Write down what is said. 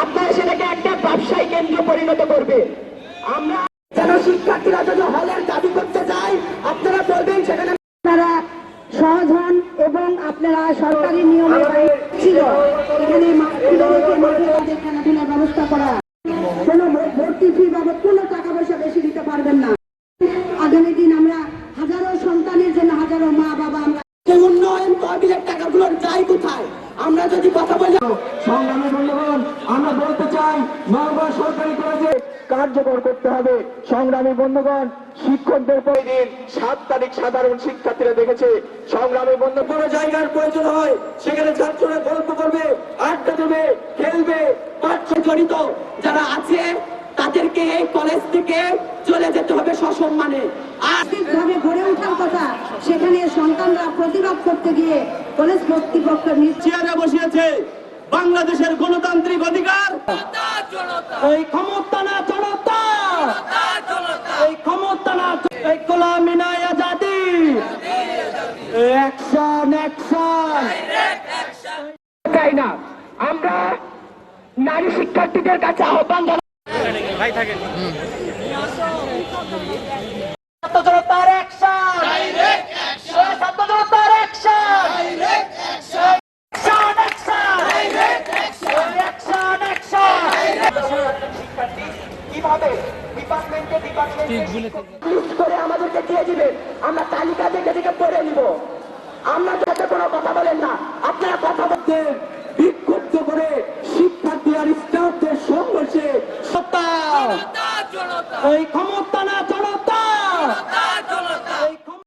আপনারা সেটাকে একটা ব্যবসায়ী কেন্দ্র পরিণত করবে। আমরা যেন শিক্ষার্থীরা যদি হলের দাবি করতে যায় আপনারা বলবেন সেখানে আপনারা সহজ হন এবং আপনারা সরকারি নিয়মে ছিল। এখানে কথা বলি সংগ্রামী বন্ধুগণ আমরা বলতে চাই নওগাঁ সরকারি কলেজে কার্যকর করতে হবে। সংগ্রামী বন্ধুগণ শিক্ষকদের দিন সাত তারিখ সাধারণ শিক্ষার্থীরা দেখেছে সংগ্রামী বন্ধু কোনো জায়গার প্রয়োজন হয় সেখানে ছাত্ররা গল্প করবে আড্ডা দেবে খেলবে পাঠ্য জড়িত যারা আছে তাদেরকে এই কলেজ থেকে চলে যেতে হবে সসম্মানে। আর ভাবে গড়ে ওঠার কথা সেখানে সন্তানরা প্রতিবাদ করতে গিয়ে কলেজ কর্তৃপক্ষ চেয়ারে বসিয়েছে। বাংলাদেশের গণতান্ত্রিক অধিকার। এই ক্ষমতা না জনতা এই ক্ষমতা না এই গোলামি নাই আজাদি। অ্যাকশন অ্যাকশন চাই না। আমরা নারী শিক্ষার্থীদের কাছে আহ্বান জনতার অ্যাকশন ছাত্র জনতার action action action action action কীভাবে ডিপার্টমেন্টে ডিপার্টমেন্টে লিস্ট করে আমাদেরকে দিয়ে দিবেন আমরা তালিকা দেখে দেখে পড়ে নিব। আমরা যাতে কোনো কথা বলেন না। আপনারা কথা বলতে বিক্ষুব্ধ করে শিক্ষার্থী আর স্টাফদের সংঘর্ষে সত্তা! ওই ক্ষমতা না